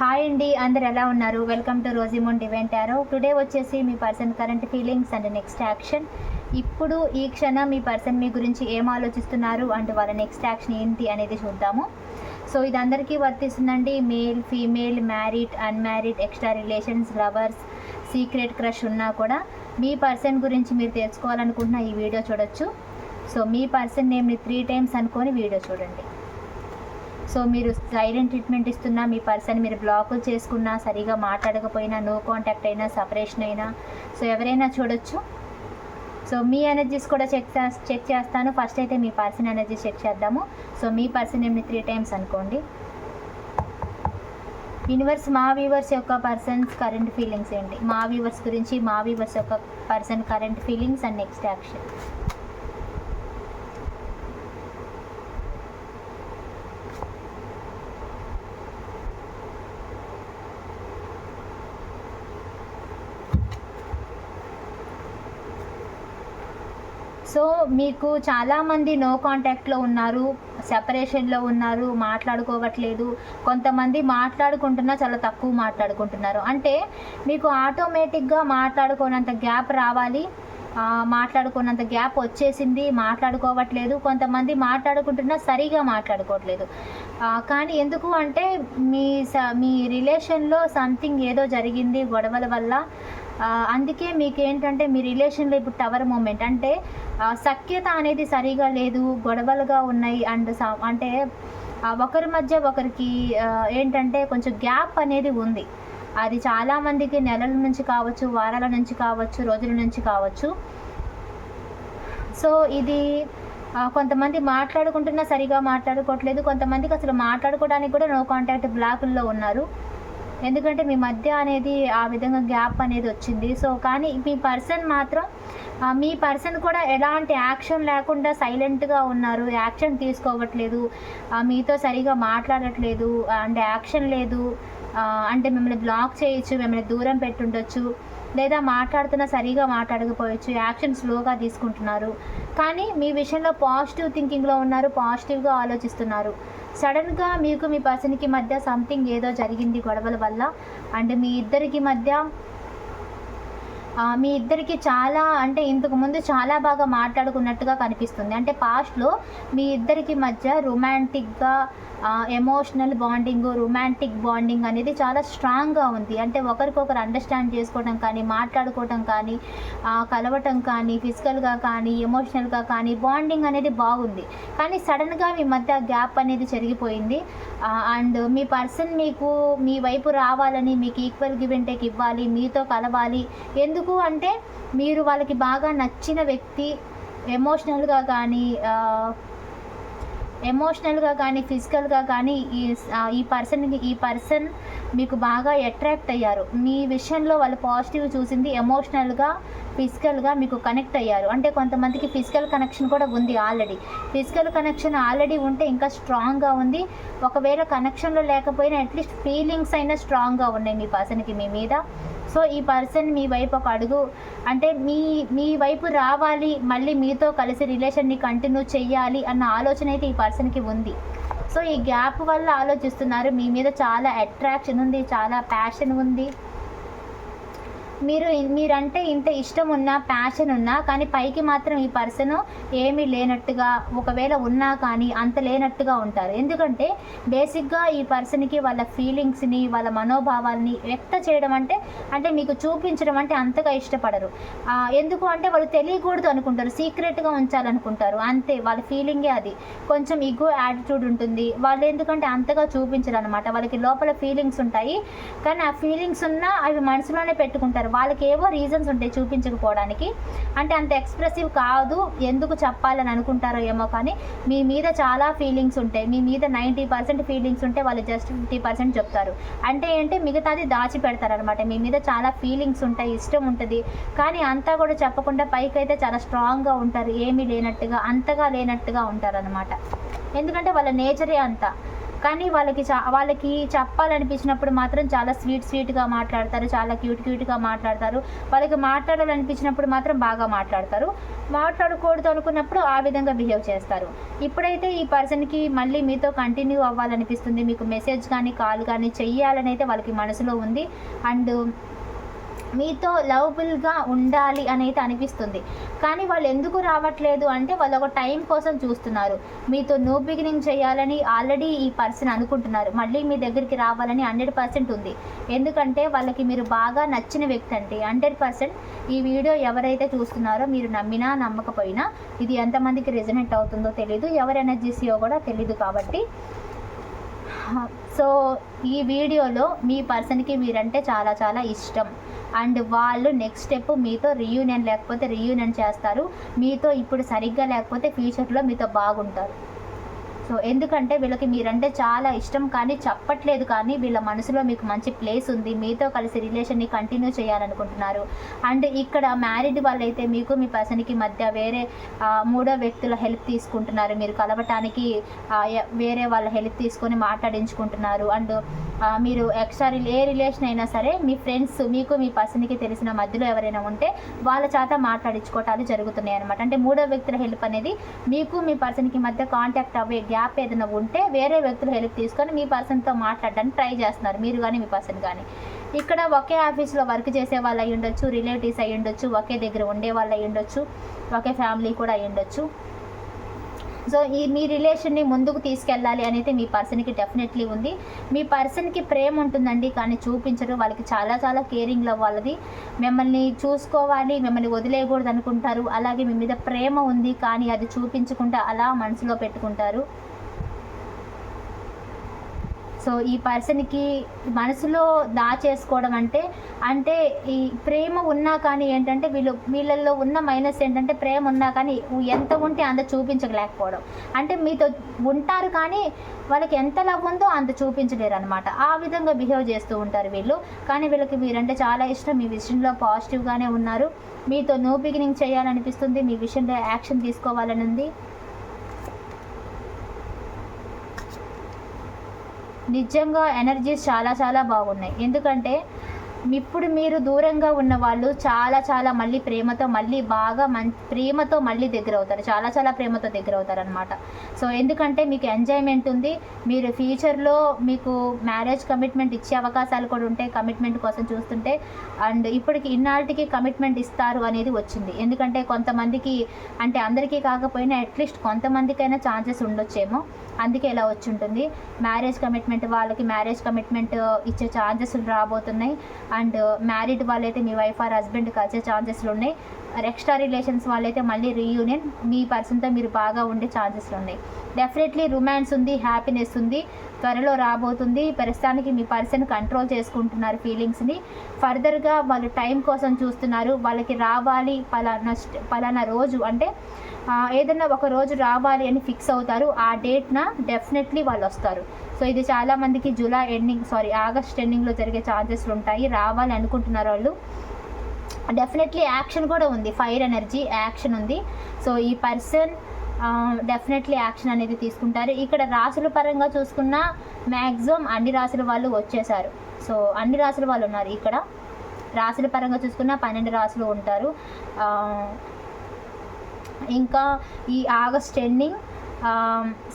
Hi అండి అందరు ఎలా ఉన్నారు? వెల్కమ్ టు రోజీమోన్ డివెంట్ యారో టుడే వచ్చేసి మీ person current feelings and next action ఇప్పుడు ఈ క్షణం మీ పర్సన్ మీ గురించి ఏం ఆలోచిస్తున్నారు అండ్ వాళ్ళ నెక్స్ట్ యాక్షన్ ఏంటి అనేది చూద్దాము. సో ఇది అందరికీ వర్తిస్తుందండి. Male female married unmarried extra relations lovers secret crush ఉన్నా కూడా మీ పర్సన్ గురించి మీరు తెలుసుకోవాలనుకుంటున్న ఈ వీడియో చూడొచ్చు. సో మీ పర్సన్ నేమ్ని త్రీ టైమ్స్ అనుకొని వీడియో చూడండి. సో మీరు సైలెంట్ ట్రీట్మెంట్ ఇస్తున్నా మీ పర్సన్ మీరు బ్లాకులు చేసుకున్నా సరిగా మాట్లాడకపోయినా నో కాంటాక్ట్ అయినా సపరేషన్ అయినా సో ఎవరైనా చూడొచ్చు. సో మీ ఎనర్జీస్ కూడా చెక్ చెక్ చేస్తాను. ఫస్ట్ అయితే మీ పర్సన్ ఎనర్జీ చెక్ చేద్దాము. సో మీ పర్సన్ ఏమి త్రీ టైమ్స్ అనుకోండి. యూనివర్స్ మా వ్యూవర్స్ యొక్క పర్సన్స్ కరెంట్ ఫీలింగ్స్ ఏంటి? మా వ్యూవర్స్ గురించి మా వ్యూవర్స్ యొక్క person current feelings and next action. So మీకు చాలామంది నో కాంటాక్ట్లో ఉన్నారు సెపరేషన్లో ఉన్నారు మాట్లాడుకోవట్లేదు. కొంతమంది మాట్లాడుకుంటున్నా చాలా తక్కువ మాట్లాడుకుంటున్నారు. అంటే మీకు ఆటోమేటిక్గా మాట్లాడుకోనంత గ్యాప్ రావాలి. మాట్లాడుకున్నంత గ్యాప్ వచ్చేసింది మాట్లాడుకోవట్లేదు. కొంతమంది మాట్లాడుకుంటున్నా సరిగా మాట్లాడుకోవట్లేదు. కానీ ఎందుకు అంటే మీ స మీ రిలేషన్లో సంథింగ్ ఏదో జరిగింది గొడవల వల్ల. అందుకే మీకు ఏంటంటే మీ రిలేషన్లో ఇప్పుడు టవర్ మూమెంట్. అంటే సఖ్యత అనేది సరిగా లేదు గొడవలుగా ఉన్నాయి అండ్ అంటే ఒకరి మధ్య ఒకరికి ఏంటంటే కొంచెం గ్యాప్ అనేది ఉంది. అది చాలామందికి నెలల నుంచి కావచ్చు వారాల నుంచి కావచ్చు రోజుల నుంచి కావచ్చు. సో ఇది కొంతమంది మాట్లాడుకుంటున్నా సరిగా మాట్లాడుకోవట్లేదు. కొంతమందికి అసలు మాట్లాడుకోవడానికి కూడా నో కాంటాక్ట్ బ్లాకుల్లో ఉన్నారు. ఎందుకంటే మీ మధ్య అనేది ఆ విధంగా గ్యాప్ అనేది వచ్చింది. సో కానీ మీ పర్సన్ మాత్రం మీ పర్సన్ కూడా ఎలాంటి యాక్షన్ లేకుండా సైలెంట్గా ఉన్నారు. యాక్షన్ తీసుకోవట్లేదు. మీతో సరిగా మాట్లాడట్లేదు. అండ్ యాక్షన్ లేదు. అంటే మిమ్మల్ని బ్లాక్ చేయొచ్చు మిమ్మల్ని దూరం పెట్టుండొచ్చు. లేదా మాట్లాడుతున్నా సరిగా మాట్లాడకపోవచ్చు యాక్షన్ స్లోగా తీసుకుంటున్నారు. కానీ మీ విషయంలో పాజిటివ్ థింకింగ్లో ఉన్నారు పాజిటివ్గా ఆలోచిస్తున్నారు. సడన్గా మీకు మీ పర్సన్కి మధ్య సంథింగ్ ఏదో జరిగింది గొడవల వల్ల అండ్ మీ ఇద్దరికి మధ్య మీ ఇద్దరికి చాలా అంటే ఇంతకు ముందు చాలా బాగా మాట్లాడుకున్నట్టుగా కనిపిస్తుంది. అంటే పాస్ట్లో మీ ఇద్దరికి మధ్య రొమాంటిక్గా ఎమోషనల్ బాండింగ్ రొమాంటిక్ బాండింగ్ అనేది చాలా స్ట్రాంగ్గా ఉంది. అంటే ఒకరికొకరు అండర్స్టాండ్ చేసుకోవడం కానీ మాట్లాడుకోవడం కానీ కలవటం కానీ ఫిజికల్గా కానీ ఎమోషనల్గా కానీ బాండింగ్ అనేది బాగుంది. కానీ సడన్గా మీ మధ్య గ్యాప్ అనేది జరిగిపోయింది అండ్ మీ పర్సన్ మీకు మీ వైపు రావాలని మీకు ఈక్వల్ గివ్ అండ్ టేక్ ఇవ్వాలి మీతో కలవాలి. ఎందుకు అంటే మీరు వాళ్ళకి బాగా నచ్చిన వ్యక్తి ఎమోషనల్గా కానీ ఎమోషనల్గా కానీ ఫిజికల్గా కానీ ఈ ఈ పర్సన్కి ఈ పర్సన్ మీకు బాగా అట్రాక్ట్ అయ్యారు. మీ విషయంలో వాళ్ళు పాజిటివ్ చూసింది ఎమోషనల్గా ఫిజికల్గా మీకు కనెక్ట్ అయ్యారు. అంటే కొంతమందికి ఫిజికల్ కనెక్షన్ కూడా ఉంది ఆల్రెడీ. ఫిజికల్ కనెక్షన్ ఆల్రెడీ ఉంటే ఇంకా స్ట్రాంగ్గా ఉంది. ఒకవేళ కనెక్షన్లో లేకపోయినా అట్లీస్ట్ ఫీలింగ్స్ అయినా స్ట్రాంగ్గా ఉన్నాయి మీ పర్సన్కి మీ మీద. సో ఈ పర్సన్ మీ వైపు ఒక అడుగు. అంటే మీ మీ వైపు రావాలి మళ్ళీ మీతో కలిసి రిలేషన్ని కంటిన్యూ చెయ్యాలి అన్న ఆలోచన అయితే ఈ పర్సన్కి ఉంది. సో ఈ గ్యాప్ వల్ల ఆలోచిస్తున్నారు. మీ మీద చాలా అట్రాక్షన్ ఉంది చాలా ప్యాషన్ ఉంది. మీరు మీరంటే ఇంత ఇష్టం ఉన్నా ప్యాషన్ ఉన్నా కానీ పైకి మాత్రం ఈ పర్సన్ ఏమీ లేనట్టుగా ఒకవేళ ఉన్నా కానీ అంత లేనట్టుగా ఉంటారు. ఎందుకంటే బేసిక్గా ఈ పర్సన్కి వాళ్ళ ఫీలింగ్స్ని వాళ్ళ మనోభావాల్ని వ్యక్త చేయడం అంటే అంటే మీకు చూపించడం అంటే అంతగా ఇష్టపడరు. ఎందుకు అంటే వాళ్ళు తెలియకూడదు అనుకుంటారు. సీక్రెట్గా ఉంచాలనుకుంటారు. అంతే వాళ్ళ ఫీలింగే అది. కొంచెం ఇగో యాటిట్యూడ్ ఉంటుంది. వాళ్ళు ఎందుకంటే అంతగా చూపించరు అనమాట వాళ్ళకి లోపల ఫీలింగ్స్ ఉంటాయి. కానీ ఆ ఫీలింగ్స్ ఉన్నా అవి మనసులోనే పెట్టుకుంటారు. వాళ్ళకి ఏవో రీజన్స్ ఉంటాయి చూపించకపోవడానికి. అంటే అంత ఎక్స్ప్రెసివ్ కాదు ఎందుకు చెప్పాలని అనుకుంటారో ఏమో కానీ మీ మీద చాలా ఫీలింగ్స్ ఉంటాయి. మీ మీద నైంటీ పర్సెంట్ ఫీలింగ్స్ ఉంటే వాళ్ళు జస్ట్ ఫిఫ్టీ పర్సెంట్ చెప్తారు. అంటే ఏంటి? మిగతాది దాచి పెడతారనమాట మీ మీద చాలా ఫీలింగ్స్ ఉంటాయి ఇష్టం ఉంటుంది. కానీ అంతా కూడా చెప్పకుండా పైకి అయితే చాలా స్ట్రాంగ్గా ఉంటారు. ఏమీ లేనట్టుగా అంతగా లేనట్టుగా ఉంటారనమాట ఎందుకంటే వాళ్ళ నేచరే అంత. కానీ వాళ్ళకి చా వాళ్ళకి చెప్పాలనిపించినప్పుడు మాత్రం చాలా స్వీట్ స్వీట్గా మాట్లాడతారు చాలా క్యూట్ క్యూట్గా మాట్లాడతారు. వాళ్ళకి మాట్లాడాలనిపించినప్పుడు మాత్రం బాగా మాట్లాడతారు. మాట్లాడకూడదు అనుకున్నప్పుడు ఆ విధంగా బిహేవ్ చేస్తారు. ఇప్పుడైతే ఈ పర్సన్కి మళ్ళీ మీతో కంటిన్యూ అవ్వాలనిపిస్తుంది. మీకు మెసేజ్ కానీ కాల్ కానీ చెయ్యాలని అయితే వాళ్ళకి మనసులో ఉంది. అండ్ మీతో లవబుల్గా ఉండాలి అనేది అనిపిస్తుంది. కానీ వాళ్ళు ఎందుకు రావట్లేదు అంటే వాళ్ళు ఒక టైం కోసం చూస్తున్నారు. మీతో న్యూ బిగినింగ్ చేయాలని ఆల్రెడీ ఈ పర్సన్ అనుకుంటున్నారు. మళ్ళీ మీ దగ్గరికి రావాలని హండ్రెడ్ పర్సెంట్ ఉంది. ఎందుకంటే వాళ్ళకి మీరు బాగా నచ్చిన వ్యక్తి అంటే హండ్రెడ్ పర్సెంట్ ఈ వీడియో ఎవరైతే చూస్తున్నారో మీరు నమ్మినా నమ్మకపోయినా ఇది ఎంతమందికి రిజనెంట్ అవుతుందో తెలియదు ఎవరి ఎనర్జీసీయో కూడా తెలియదు కాబట్టి సో ఈ వీడియోలో మీ పర్సన్కి మీరంటే చాలా చాలా ఇష్టం. అండ్ వాళ్ళు నెక్స్ట్ స్టెప్ మీతో రీయూనియన్ లేకపోతే రీయూనియన్ చేస్తారు. మీతో ఇప్పుడు సరిగ్గా లేకపోతే ఫ్యూచర్లో మీతో బాగుంటారు. సో ఎందుకంటే వీళ్ళకి మీరంటే చాలా ఇష్టం కానీ చెప్పట్లేదు కానీ వీళ్ళ మనసులో మీకు మంచి ప్లేస్ ఉంది. మీతో కలిసి రిలేషన్ని కంటిన్యూ చేయాలనుకుంటున్నారు. అండ్ ఇక్కడ మ్యారీడ్ వాళ్ళైతే మీకు మీ పర్సన్కి మధ్య వేరే మూడో వ్యక్తుల హెల్ప్ తీసుకుంటున్నారు. మీరు కలవటానికి వేరే వాళ్ళ హెల్ప్ తీసుకొని మాట్లాడించుకుంటున్నారు. అండ్ మీరు ఎక్స్ట్రా ఏ రిలేషన్ అయినా సరే మీ ఫ్రెండ్స్ మీకు మీ పర్సన్కి తెలిసిన మధ్యలో ఎవరైనా ఉంటే వాళ్ళ చేత మాట్లాడించుకోవటాలు జరుగుతున్నాయి అనమాట అంటే మూడో వ్యక్తుల హెల్ప్ అనేది మీకు మీ పర్సన్కి మధ్య కాంటాక్ట్ అవ్వే గ్యాప్ ఏదైనా ఉంటే వేరే వ్యక్తులు హెల్ప్ తీసుకొని మీ పర్సన్తో మాట్లాడడానికి ట్రై చేస్తున్నారు. మీరు కానీ మీ పర్సన్ కానీ ఇక్కడ ఒకే ఆఫీస్లో వర్క్ చేసే వాళ్ళు అయి ఉండొచ్చు రిలేటివ్స్ అయి ఉండొచ్చు ఒకే దగ్గర ఉండే వాళ్ళు అయి ఉండొచ్చు ఒకే ఫ్యామిలీ కూడా అయి ఉండొచ్చు. సో ఈ మీ రిలేషన్ని ముందుకు తీసుకెళ్ళాలి అనేది మీ పర్సన్కి డెఫినెట్లీ ఉంది. మీ పర్సన్కి ప్రేమ ఉంటుందండి కానీ చూపించరు. వాళ్ళకి చాలా చాలా కేరింగ్ లవ్ వాళ్ళది. మిమ్మల్ని చూసుకోవాలి మిమ్మల్ని వదిలేయకూడదు అనుకుంటారు. అలాగే మీ మీద ప్రేమ ఉంది కానీ అది చూపించకుండా అలా మనసులో పెట్టుకుంటారు. సో ఈ పర్సన్కి మనసులో దాచేసుకోవడం అంటే అంటే ఈ ప్రేమ ఉన్నా కానీ ఏంటంటే వీళ్ళు వీళ్ళల్లో ఉన్న మైనస్ ఏంటంటే ప్రేమ ఉన్నా కానీ ఎంత ఉంటే అంత చూపించలేకపోవడం. అంటే మీతో ఉంటారు కానీ వాళ్ళకి ఎంత లవ్ ఉందో అంత చూపించలేరు అనమాట ఆ విధంగా బిహేవ్ చేస్తూ ఉంటారు వీళ్ళు. కానీ వీళ్ళకి మీరంటే చాలా ఇష్టం. మీ విషయంలో పాజిటివ్గానే ఉన్నారు. మీతో నో బిగినింగ్ చేయాలనిపిస్తుంది. మీ విషయంలో యాక్షన్ తీసుకోవాలని ఉంది నిజంగా ఎనర్జీస్ చాలా చాలా బాగున్నాయి. ఎందుకంటే ఇప్పుడు మీరు దూరంగా ఉన్న వాళ్ళు చాలా చాలా మళ్ళీ ప్రేమతో మళ్ళీ బాగా మం ప్రేమతో మళ్ళీ దగ్గర అవుతారు చాలా చాలా ప్రేమతో దగ్గర అవుతారు అనమాట సో ఎందుకంటే మీకు ఎంజాయ్మెంట్ ఉంది. మీరు ఫ్యూచర్లో మీకు మ్యారేజ్ కమిట్మెంట్ ఇచ్చే అవకాశాలు కూడా ఉంటాయి కమిట్మెంట్ కోసం చూస్తుంటే అండ్ ఇప్పటికి ఇన్నాళ్ళకి కమిట్మెంట్ ఇస్తారు అనేది వచ్చింది. ఎందుకంటే కొంతమందికి అంటే అందరికీ కాకపోయినా అట్లీస్ట్ కొంతమందికైనా ఛాన్సెస్ ఉండొచ్చేమో. అందుకే ఇలా వచ్చి ఉంటుంది మ్యారేజ్ కమిట్మెంట్ వాళ్ళకి మ్యారేజ్ కమిట్మెంట్ ఇచ్చే ఛాన్సెస్ రాబోతున్నాయి. అండ్ మ్యారీడ్ వాళ్ళైతే మీ వైఫ్ ఆర్ హస్బెండ్ కలిసే ఛాన్సెస్లు ఉన్నాయి. ఎక్స్ట్రా రిలేషన్స్ వాళ్ళైతే మళ్ళీ రీయూనియన్. మీ పర్సన్తో మీరు బాగా ఉండే ఛాన్సెస్లు ఉన్నాయి. డెఫినెట్లీ రొమాన్స్ ఉంది హ్యాపీనెస్ ఉంది త్వరలో రాబోతుంది. ప్రస్తుతానికి మీ పర్సన్ కంట్రోల్ చేసుకుంటున్నారు ఫీలింగ్స్ని. ఫర్దర్గా వాళ్ళు టైం కోసం చూస్తున్నారు. వాళ్ళకి రావాలి పలానా పలానా రోజు అంటే ఏదైనా ఒక రోజు రావాలి అని ఫిక్స్ అవుతారు. ఆ డేట్న డెఫినెట్లీ వాళ్ళు వస్తారు. సో ఇది చాలా మందికి జూలై ఎండింగ్ సారీ ఆగస్ట్ ఎండింగ్లో జరిగే ఛాన్సెస్ ఉంటాయి. రావాలి అనుకుంటున్నారు వాళ్ళు. డెఫినెట్లీ యాక్షన్ కూడా ఉంది. ఫైర్ ఎనర్జీ యాక్షన్ ఉంది. సో ఈ పర్సన్ డెఫినెట్లీ యాక్షన్ అనేది తీసుకుంటారు. ఇక్కడ రాసుల పరంగా చూసుకున్న మ్యాక్సిమం అన్ని రాసుల వాళ్ళు వచ్చేసారు. సో అన్ని రాసుల వాళ్ళు ఉన్నారు ఇక్కడ. రాసుల పరంగా చూసుకున్న పన్నెండు రాసులు ఉంటారు. ఇంకా ఈ August ending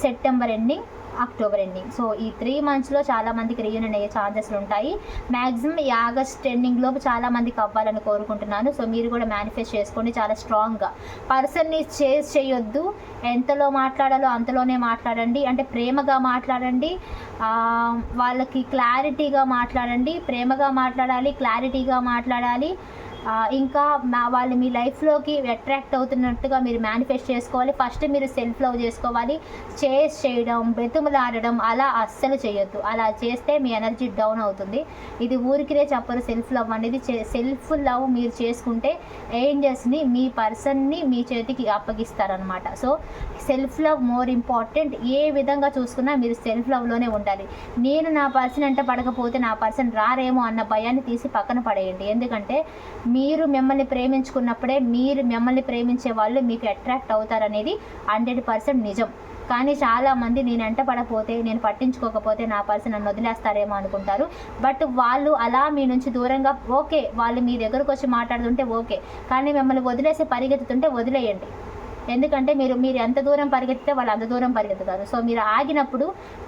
September ending October ending so ఈ త్రీ మంత్స్లో చాలా మందికి రీయూనియన్ అయ్యే ఛాన్సెస్లు ఉంటాయి. మ్యాక్సిమం ఈ ఆగస్ట్ ఎండింగ్ లోపు చాలా మందికి అవ్వాలని కోరుకుంటున్నాను. సో మీరు కూడా మేనిఫెస్ట్ చేసుకోండి చాలా స్ట్రాంగ్గా పర్సన్ని చేస్ చేయొద్దు. ఎంతలో మాట్లాడాలో అంతలోనే మాట్లాడండి. అంటే ప్రేమగా మాట్లాడండి. వాళ్ళకి క్లారిటీగా మాట్లాడండి. ప్రేమగా మాట్లాడాలి క్లారిటీగా మాట్లాడాలి. ఇంకా మా వాళ్ళు మీ లైఫ్లోకి అట్రాక్ట్ అవుతున్నట్టుగా మీరు మేనిఫెస్ట్ చేసుకోవాలి. ఫస్ట్ మీరు సెల్ఫ్ లవ్ చేసుకోవాలి. చేస్ చేయడం బెతుములాడడం అలా అస్సలు చేయొద్దు. అలా చేస్తే మీ ఎనర్జీ డౌన్ అవుతుంది. ఇది ఊరికినే చెప్పరు సెల్ఫ్ లవ్ అనేది. సెల్ఫ్ లవ్ మీరు చేసుకుంటే ఏంజల్స్ని మీ పర్సన్ని మీ చేతికి అప్పగిస్తారనమాట so self love more important ఏ విధంగా చూసుకున్నా మీరు సెల్ఫ్ లవ్లోనే ఉండాలి. నేను నా పర్సన్ అంటే పడకపోతే నా పర్సన్ రారేమో అన్న భయాన్ని తీసి పక్కన పడేయండి. ఎందుకంటే మీరు మిమ్మల్ని ప్రేమించుకున్నప్పుడే మీరు మిమ్మల్ని ప్రేమించే వాళ్ళు మీకు అట్రాక్ట్ అవుతారనేది హండ్రెడ్ పర్సెంట్ నిజం. కానీ చాలామంది నేను ఎంట పడపోతే నేను పట్టించుకోకపోతే నా పర్సన్ నన్ను వదిలేస్తారేమో అనుకుంటారు. బట్ వాళ్ళు అలా మీ నుంచి దూరంగా ఓకే వాళ్ళు మీ దగ్గరకు వచ్చి మాట్లాడుతుంటే ఓకే. కానీ మిమ్మల్ని వదిలేసి పరిగెత్తుతుంటే వదిలేయండి. ఎందుకంటే మీరు మీరు ఎంత దూరం పరిగెత్తితే వాళ్ళు అంత దూరం పరిగెత్తుతారు. సో మీరు ఆగినప్పుడు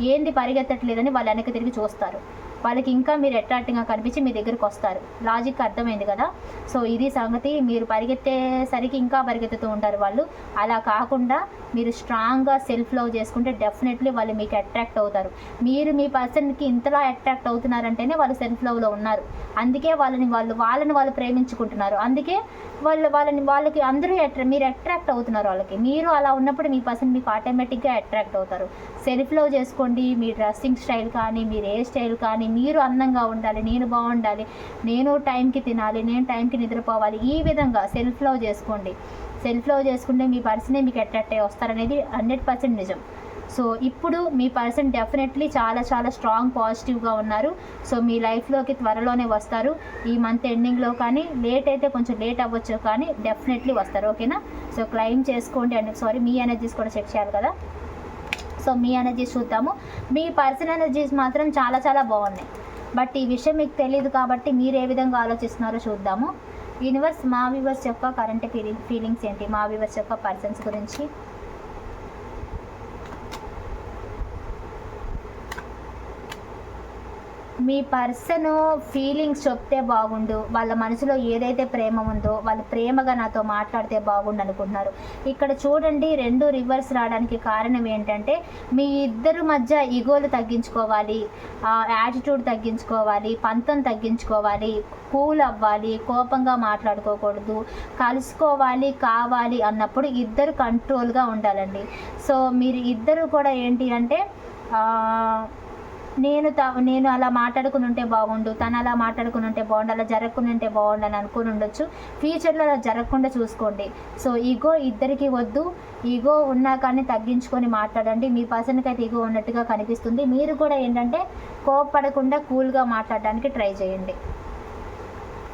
ఏంది పరిగెత్తట్లేదని వాళ్ళు వెనక్కి తిరిగి చూస్తారు. వాళ్ళకి ఇంకా మీరు అట్రాక్టింగ్గా కనిపించి మీ దగ్గరికి వస్తారు. లాజిక్ అర్థమైంది కదా? సో ఇది సంగతి మీరు పరిగెత్తేసరికి ఇంకా పరిగెత్తుతూ ఉంటారు వాళ్ళు. అలా కాకుండా మీరు స్ట్రాంగ్గా సెల్ఫ్ లవ్ చేసుకుంటే డెఫినెట్లీ వాళ్ళు మీకు అట్రాక్ట్ అవుతారు. మీరు మీ పర్సన్కి ఇంతలా అట్రాక్ట్ అవుతున్నారంటేనే వాళ్ళు సెల్ఫ్ లవ్లో ఉన్నారు. అందుకే వాళ్ళని వాళ్ళు వాళ్ళని వాళ్ళు ప్రేమించుకుంటున్నారు. అందుకే వాళ్ళు వాళ్ళని వాళ్ళకి అందరూ అట్రా మీరు అట్రాక్ట్ అవుతున్నారు వాళ్ళకి. మీరు అలా ఉన్నప్పుడు మీ పర్సన్ మీకు ఆటోమేటిక్గా అట్రాక్ట్ అవుతారు. సెల్ఫ్ లవ్ చేసుకోండి. మీ డ్రెస్సింగ్ స్టైల్ కానీ మీ ఏ స్టైల్ కానీ మీరు అందంగా ఉండాలి నేను బాగుండాలి నేను టైంకి తినాలి నేను టైంకి నిద్రపోవాలి ఈ విధంగా సెల్ఫ్ లవ్ చేసుకోండి. సెల్ఫ్ లవ్ చేసుకుంటే మీ పర్సనే మీకు ఎట్టట్టే వస్తారనేది హండ్రెడ్ పర్సెంట్ నిజం. సో ఇప్పుడు మీ పర్సన్ డెఫినెట్లీ చాలా చాలా స్ట్రాంగ్ పాజిటివ్గా ఉన్నారు. సో మీ లైఫ్లోకి త్వరలోనే వస్తారు. ఈ మంత్ ఎండింగ్లో కానీ లేట్ అయితే కొంచెం లేట్ అవ్వచ్చు కానీ డెఫినెట్లీ వస్తారు. ఓకేనా సో క్లైమ్ చేసుకోండి అండ్. సారీ మీ ఎనర్జీస్ కూడా చెక్ చేయాలి కదా? సో మీ ఎనర్జీస్ చూద్దాము. మీ పర్సన్ ఎనర్జీస్ మాత్రం చాలా చాలా బాగున్నాయి. బట్ ఈ విషయం మీకు తెలియదు కాబట్టి మీరు ఏ విధంగా ఆలోచిస్తున్నారో చూద్దాము. యూనివర్స్ మా వ్యూవర్స్ యొక్క కరెంట్ ఫీలింగ్ ఫీలింగ్స్ ఏంటి? మా వ్యూవర్స్ యొక్క పర్సన్స్ గురించి. మీ పర్సన్ ఫీలింగ్స్ చెప్తే బాగుండు వాళ్ళ మనసులో ఏదైతే ప్రేమ ఉందో వాళ్ళు ప్రేమగా నాతో మాట్లాడితే బాగుండు అనుకుంటున్నారు. ఇక్కడ చూడండి రెండు రివర్స్ రావడానికి కారణం ఏంటంటే మీ ఇద్దరు మధ్య ఈగోలు తగ్గించుకోవాలి యాటిట్యూడ్ తగ్గించుకోవాలి పంతం తగ్గించుకోవాలి కూల్ అవ్వాలి కోపంగా మాట్లాడుకోకూడదు కలుసుకోవాలి కావాలి అన్నప్పుడు ఇద్దరు కంట్రోల్గా ఉండాలండి. సో మీరు ఇద్దరు కూడా ఏంటి అంటే నేను త నేను అలా మాట్లాడుకుని ఉంటే బాగుండు తను అలా మాట్లాడుకుని ఉంటే బాగుండు అలా జరగకుండా ఉంటే బాగుండు అని అనుకుని ఉండొచ్చు. ఫ్యూచర్లో అలా జరగకుండా చూసుకోండి. సో ఈగో ఇద్దరికి వద్దు. ఈగో ఉన్నా కానీ తగ్గించుకొని మాట్లాడండి. మీ పర్సన్కి అయితే ఈగో ఉన్నట్టుగా కనిపిస్తుంది. మీరు కూడా ఏంటంటే కోపడకుండా కూల్గా మాట్లాడడానికి ట్రై చేయండి.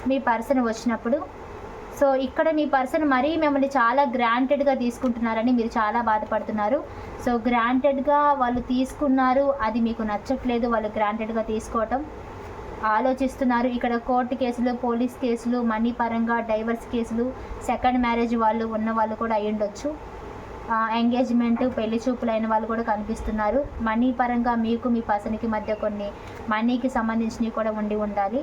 మీ పర్సన్ వచ్చినప్పుడు సో ఇక్కడ మీ పర్సన్ మరీ మిమ్మల్ని చాలా గ్రాంటెడ్గా తీసుకుంటున్నారని మీరు చాలా బాధపడుతున్నారు. సో గ్రాంటెడ్గా వాళ్ళు తీసుకున్నారు. అది మీకు నచ్చట్లేదు. వాళ్ళు గ్రాంటెడ్గా తీసుకోవటం ఆలోచిస్తున్నారు. ఇక్కడ కోర్టు కేసులు పోలీస్ కేసులు మనీ పరంగా డైవర్స్ కేసులు సెకండ్ మ్యారేజ్ వాళ్ళు ఉన్న వాళ్ళు కూడా అయ్యుండొచ్చు ఎంగేజ్మెంట్ పెళ్ళి చూపులైన వాళ్ళు కూడా కనిపిస్తున్నారు. మనీ పరంగా మీకు మీ పర్సన్కి మధ్య కొన్ని మనీకి సంబంధించినవి కూడా ఉండి ఉండాలి.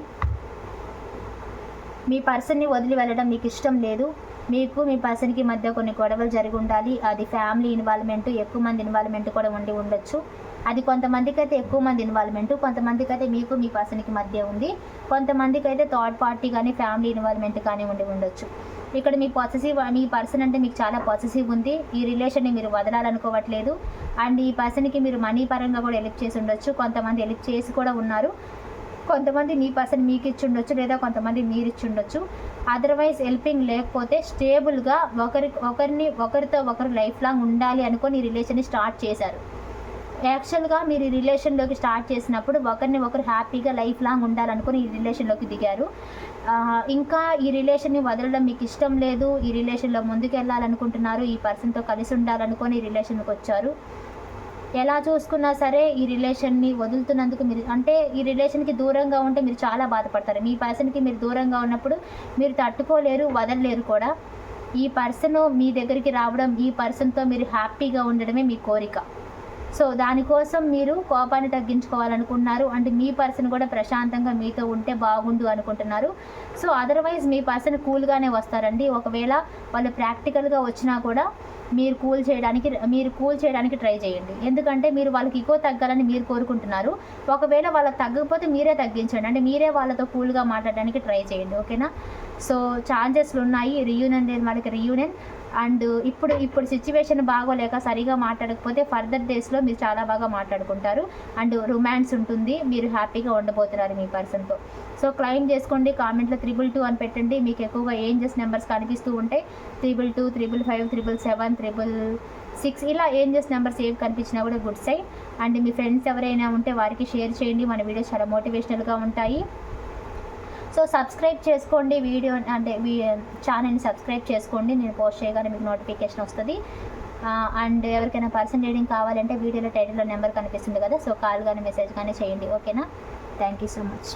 మీ పర్సన్ని వదిలి వెళ్ళడం మీకు ఇష్టం లేదు. మీకు మీ పర్సన్కి మధ్య కొన్ని గొడవలు జరిగి ఉండాలి. అది ఫ్యామిలీ ఇన్వాల్వ్మెంట్ ఎక్కువ మంది ఇన్వాల్వ్మెంట్ కూడా ఉండి ఉండొచ్చు. అది కొంతమందికి అయితే ఎక్కువ మంది ఇన్వాల్వ్మెంట్ కొంతమందికి అయితే మీకు మీ పర్సన్కి మధ్య ఉంది. కొంతమందికి అయితే థర్డ్ పార్టీ కానీ ఫ్యామిలీ ఇన్వాల్వ్మెంట్ కానీ ఉండి ఉండొచ్చు. ఇక్కడ మీ పాజిటివ్ మీ పర్సన్ అంటే మీకు చాలా పాజిటివ్ ఉంది. ఈ రిలేషన్ని మీరు వదలాలనుకోవట్లేదు. అండ్ ఈ పర్సన్కి మీరు మనీ పరంగా కూడా హెల్ప్ చేసి ఉండొచ్చు. కొంతమంది హెల్ప్ చేసి కూడా ఉన్నారు. కొంతమంది మీ పర్సన్ మీకు ఇచ్చి ఉండొచ్చు లేదా కొంతమంది మీరు ఇచ్చి ఉండొచ్చు అదర్వైజ్ హెల్పింగ్ లేకపోతే స్టేబుల్గా ఒకరి ఒకరిని ఒకరితో ఒకరు లైఫ్ లాంగ్ ఉండాలి అనుకొని ఈ రిలేషన్ని స్టార్ట్ చేశారు. యాక్చువల్గా మీరు ఈ రిలేషన్లోకి స్టార్ట్ చేసినప్పుడు ఒకరిని ఒకరు హ్యాపీగా లైఫ్ లాంగ్ ఉండాలనుకుని ఈ రిలేషన్లోకి దిగారు. ఇంకా ఈ రిలేషన్ని వదలడం మీకు ఇష్టం లేదు ఈ రిలేషన్లో ముందుకు వెళ్ళాలనుకుంటున్నారు ఈ పర్సన్తో కలిసి ఉండాలనుకొని ఈ రిలేషన్కి వచ్చారు. ఎలా చూసుకున్నా సరే ఈ రిలేషన్ని వదులుతున్నందుకు మీరు అంటే ఈ రిలేషన్కి దూరంగా ఉంటే మీరు చాలా బాధపడతారు. మీ పర్సన్కి మీరు దూరంగా ఉన్నప్పుడు మీరు తట్టుకోలేరు వదలలేరు కూడా. ఈ పర్సన్ మీ దగ్గరికి రావడం ఈ పర్సన్తో మీరు హ్యాపీగా ఉండడమే మీ కోరిక. సో దానికోసం మీరు కోపాన్ని తగ్గించుకోవాలనుకుంటున్నారు. అండ్ మీ పర్సన్ కూడా ప్రశాంతంగా మీతో ఉంటే బాగుండు అనుకుంటున్నారు. సో అదర్వైజ్ మీ పర్సన్ కూల్గానే వస్తారండి. ఒకవేళ వాళ్ళు ప్రాక్టికల్గా వచ్చినా కూడా మీరు కూల్ చేయడానికి మీరు కూల్ చేయడానికి ట్రై చేయండి. ఎందుకంటే మీరు వాళ్ళకి ఇకో తగ్గాలని మీరు కోరుకుంటున్నారు. ఒకవేళ వాళ్ళకి తగ్గకపోతే మీరే తగ్గించండి. అంటే మీరే వాళ్ళతో కూల్గా మాట్లాడడానికి ట్రై చేయండి. ఓకేనా? సో ఛాన్సెస్లు ఉన్నాయి. రియూనియన్ లేదు వాళ్ళకి రియూనియన్ అండ్ ఇప్పుడు ఇప్పుడు సిచ్యువేషన్ బాగోలేక సరిగా మాట్లాడకపోతే ఫర్దర్ డేస్లో మీరు చాలా బాగా మాట్లాడుకుంటారు. అండ్ రొమాన్స్ ఉంటుంది. మీరు హ్యాపీగా ఉండబోతున్నారు మీ పర్సన్తో సో క్లైమ్ చేసుకోండి. కామెంట్లో త్రిబుల్ టూ అని పెట్టండి. మీకు ఎక్కువగా ఏంజెస్ నెంబర్స్ కనిపిస్తూ ఉంటాయి. Triple two triple five triple seven triple six ఇలా ఏంజెస్ నెంబర్స్ ఏవి కనిపించినా కూడా గుడ్ సైడ్ అండ్ మీ ఫ్రెండ్స్ ఎవరైనా ఉంటే వారికి షేర్ చేయండి. మన వీడియోస్ చాలా మోటివేషనల్గా ఉంటాయి. సో సబ్స్క్రైబ్ చేసుకోండి వీడియో అంటే ఛానల్ని సబ్స్క్రైబ్ చేసుకోండి. నేను పోస్ట్ చేయగానే మీకు నోటిఫికేషన్ వస్తుంది. అండ్ ఎవరికైనా పర్సన్ రీడింగ్ కావాలంటే వీడియోలో టైటిల్లో నెంబర్ కనిపిస్తుంది కదా సో కాల్ కానీ మెసేజ్ కానీ చేయండి. ఓకేనా? Thank you so much.